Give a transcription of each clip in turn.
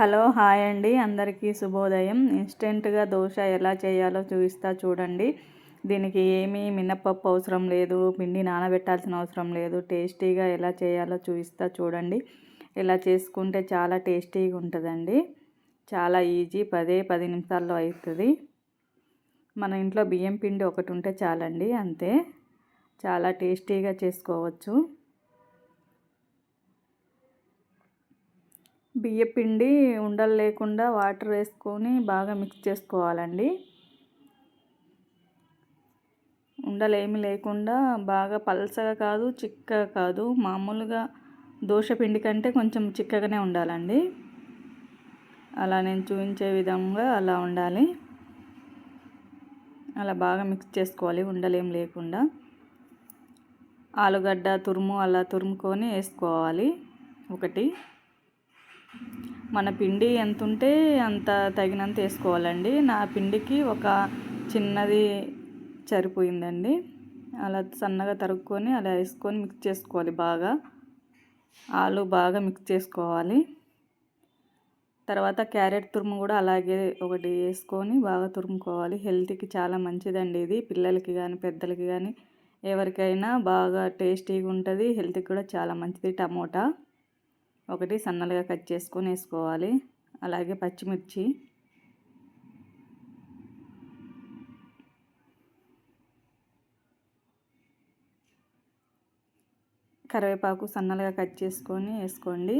Hello hi అండి. అందరికీ శుభోదయం. ఇన్స్టెంట్గా దోశ ఎలా చేయాలో చూపిస్తా చూడండి. దీనికి ఏమీ మినప్పప్పు అవసరం లేదు. పిండి నానబెట్టాల్సిన అవసరం లేదు. టేస్టీగా ఎలా చేయాలో చూపిస్తా చూడండి. ఇలా చేసుకుంటే చాలా టేస్టీగా ఉంటుందండి. చాలా ఈజీ. పదే పది నిమిషాల్లో అవుతుంది మన ఇంట్లో బియ్యం పిండి ఒకటి ఉంటే చాలండి. అంతే. చాలా టేస్టీగా చేసుకోవచ్చు. బియ్యపిండి ఉండలు లేకుండా వాటర్ వేసుకొని బాగా మిక్స్ చేసుకోవాలండి. ఉండలు ఏమి లేకుండా బాగా పలసగా కాదు చిక్కగా కాదు మామూలుగా దోశ పిండి కంటే కొంచెం చిక్కగానే ఉండాలండి. అలా నేను చూపించే విధంగా అలా ఉండాలి. అలా బాగా మిక్స్ చేసుకోవాలి ఉండలేం లేకుండా. ఆలుగడ్డ తురుము అలా తురుముకొని వేసుకోవాలి. ఒకటి మన పిండి ఎంత ఉంటే అంత తగినంత వేసుకోవాలండి. నా పిండికి ఒక చిన్నది సరిపోయిందండి. అలా సన్నగా తరుక్కొని అలా వేసుకొని మిక్స్ చేసుకోవాలి బాగా. ఆలు బాగా మిక్స్ చేసుకోవాలి. తర్వాత క్యారెట్ తురుము కూడా అలాగే ఒకటి వేసుకొని బాగా తురుముకోవాలి. హెల్త్కి చాలా మంచిదండి ఇది. పిల్లలకి కానీ పెద్దలకి కానీ ఎవరికైనా బాగా టేస్టీగా ఉంటుంది. హెల్త్కి కూడా చాలా మంచిది టమోటా. ఒకటి సన్నలుగా కట్ చేసుకొని వేసుకోవాలి. అలాగే పచ్చిమిర్చి. కరివేపాకు సన్నలుగా కట్ చేసుకొని వేసుకోండి.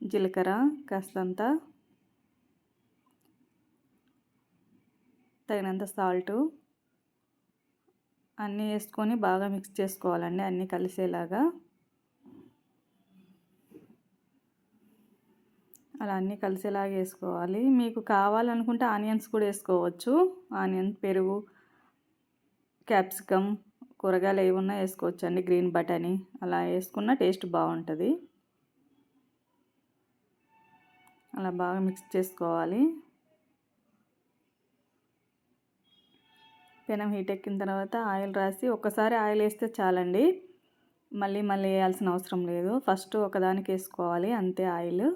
జీలకర్ర కాస్తంత. తగినంత సాల్టు. అన్నీ వేసుకొని బాగా మిక్స్ చేసుకోవాలండి అన్నీ కలిసేలాగా. అలా అన్నీ కలిసేలాగా వేసుకోవాలి. మీకు కావాలనుకుంటే ఆనియన్స్ కూడా వేసుకోవచ్చు. ఆనియన్ పెరుగు క్యాప్సికమ్ కూరగాయలు ఏమున్నా వేసుకోవచ్చు అండి గ్రీన్ బటానీ అలా వేసుకున్న టేస్ట్ బాగుంటుంది. అలా బాగా మిక్స్ చేసుకోవాలి. పెనం హీట్ ఎక్కిన తర్వాత ఆయిల్ రాసి ఒక్కసారి ఆయిల్ వేస్తే చాలండి. మళ్ళీ మళ్ళీ వేయాల్సిన అవసరం లేదు. ఫస్ట్ ఒకదానికి వేసుకోవాలి. అంతే ఆయిల్.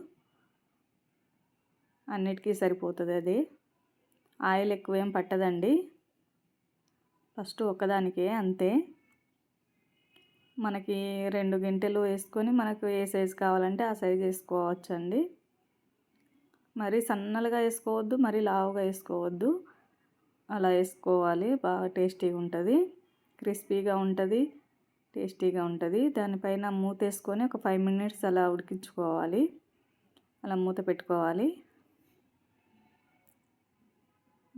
అన్నిటికీ సరిపోతుంది అది. ఆయిల్ ఎక్కువ ఏం పట్టదండి. ఫస్ట్ ఒకదానికే అంతే. మనకి రెండు గంటలు వేసుకొని మనకు ఏ సైజు కావాలంటే ఆ సైజు వేసుకోవచ్చు అండి మరీ సన్నలుగా వేసుకోవద్దు మరీ లావుగా వేసుకోవద్దు. అలా వేసుకోవాలి బాగా టేస్టీగా ఉంటుంది. క్రిస్పీగా ఉంటుంది టేస్టీగా ఉంటుంది. దానిపైన మూత వేసుకొని ఒక ఫైవ్ మినిట్స్ అలా ఉడికించుకోవాలి. అలా మూత పెట్టుకోవాలి.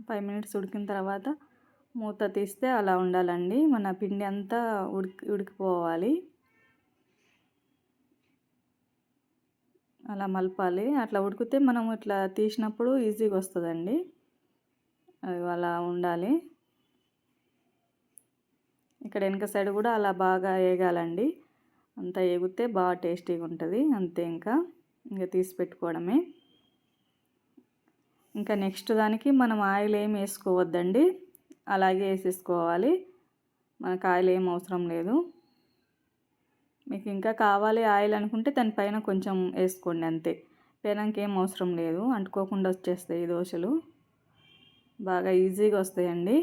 ఫైవ్ మినిట్స్ ఉడికిన తర్వాత మూత తీస్తే అలా ఉండాలండి. మన పిండి అంతా ఉడికి ఉడికిపోవాలి. అలా మలపాలి. అట్లా ఉడికితే మనం ఇట్లా తీసినప్పుడు ఈజీగా వస్తుందండి. అది అలా ఉండాలి. ఇక్కడ వెనక సైడ్ కూడా అలా బాగా వేగాలండి అంతా వేగితే బాగా టేస్టీగా ఉంటుంది. అంతే ఇంకా. ఇంకా తీసి పెట్టుకోవడమే. ఇంకా నెక్స్ట్ దానికి మనం ఆయిల్ ఏం వేసుకోవద్దండి. అలాగే వేసేసుకోవాలి. మనకు ఆయిల్ ఏం అవసరం లేదు. మీకు ఇంకా కావాలి ఆయిల్ అనుకుంటే దానిపైన కొంచెం వేసుకోండి అంతే. పెనంకి ఏం అవసరం లేదు. అంటుకోకుండా వచ్చేస్తాయి దోశలు. బాగా ఈజీగా వస్తాయండి.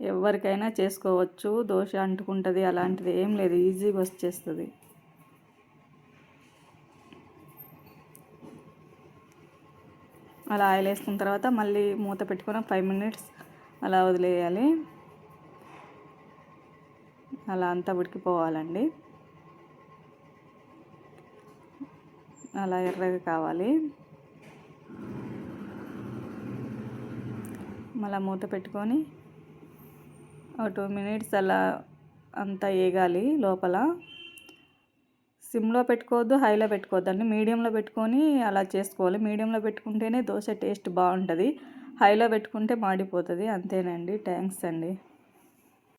ఎవరికైనా చేసుకోవచ్చు. దోశ అంటుకుంటుంది అలాంటిది ఏం లేదు. ఈజీగా వచ్చేస్తుంది. అలా ఆయిల్ వేసుకున్న తర్వాత మళ్ళీ మూత పెట్టుకొని ఫైవ్ మినిట్స్ అలా వదిలేయాలి. అలా అంతా ఉడికిపోవాలండి. అలా ఎర్రగా కావాలి. మళ్ళీ మూత పెట్టుకొని ఒక టూ మినిట్స్ అలా అంతా వేగాలి లోపల. సిమ్లో పెట్టుకోవద్దు హైలో పెట్టుకోవద్దు. అండి మీడియంలో పెట్టుకొని అలా చేసుకోవాలి. మీడియంలో పెట్టుకుంటేనే దోశ టేస్ట్ బాగుంటుంది. హైలో పెట్టుకుంటే మాడిపోతుంది. అంతేనండి. థ్యాంక్స్ అండి.